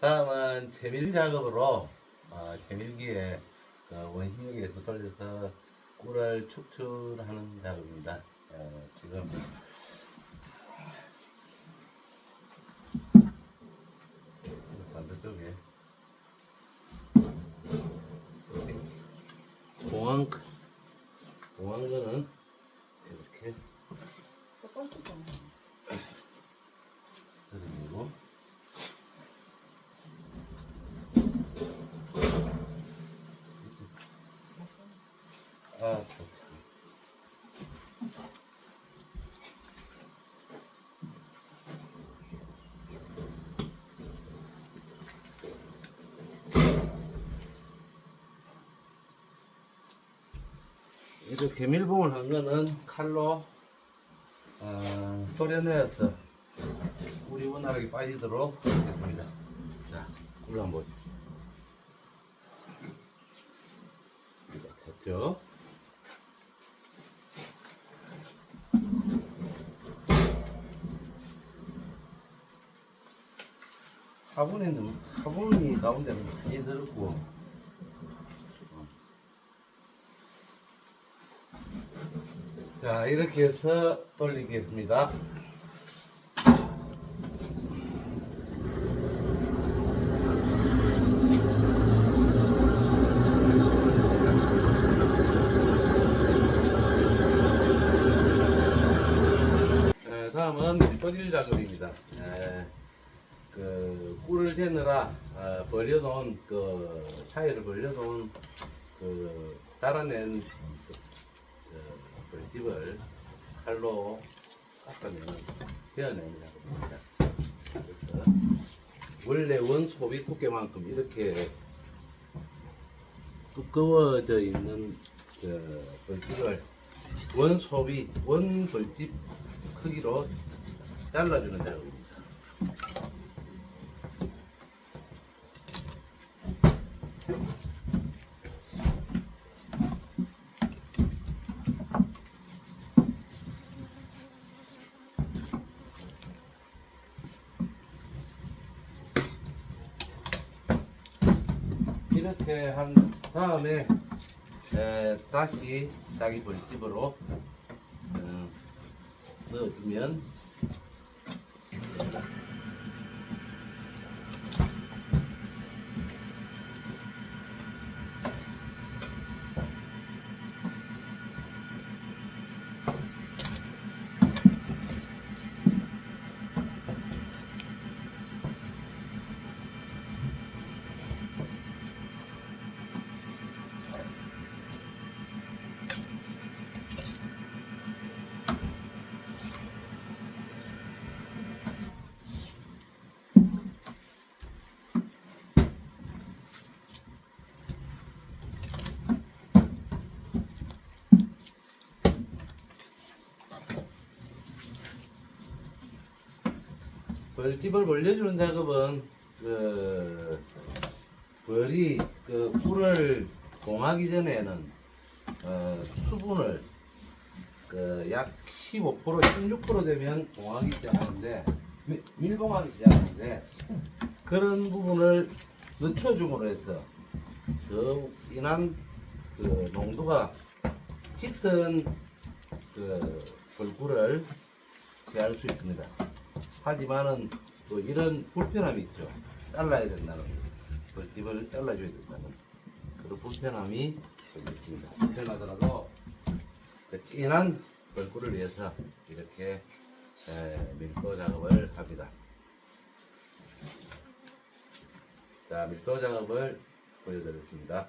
다음은 재밀 작업으로 어, 재밀기에 그 원심력에서 돌려서 꿀을 축출하는 작업입니다. 어, 지금. 반대쪽에. 공항 공항거는 이렇게 첫 번째 거. 그리고 아 좋다. 이렇게 밀봉을 한 거는 칼로 어, 도려내어서 꿀이 원활하게 빠지도록 했습니다. 자, 꿀 한번 됐죠? 화분에는 화분이 가운데는 많이 들었고 자 이렇게 해서 돌리겠습니다. 네, 다음은 밀버릴 작업입니다. 네, 그 꿀을 재느라 어, 버려놓은 그 사이를 벌려놓은 그 따라낸 벌집을 칼로 깎아내는 베어내는. 그래서 원래 원 소비 두께만큼 이렇게 두꺼워져 있는 그 벌집을 원 소비 원 벌집 크기로 잘라주는 작업입니다. 이렇게 한 다음에 에, 다시 자기 벌집으로 어, 넣어주면 벌집을 벌려주는 작업은 그 벌이 그 꿀을 공하기 전에는 어, 수분을 그 약 15% 16% 되면 공하기 시작하는데 밀- 밀봉하기 시작하는데 그런 부분을 늦춰줌으로 해서 더 인한 그 농도가 짙은 그 벌꿀을 제할 수 있습니다. 하지만은 또 이런 불편함이 있죠. 잘라야 된다는 벌집을 잘라줘야 된다는 그런 불편함이 좀 있습니다. 불편하더라도 그 진한 벌꿀을 위해서 이렇게 에, 밀도 작업을 합니다. 자, 밀도 작업을 보여드렸습니다.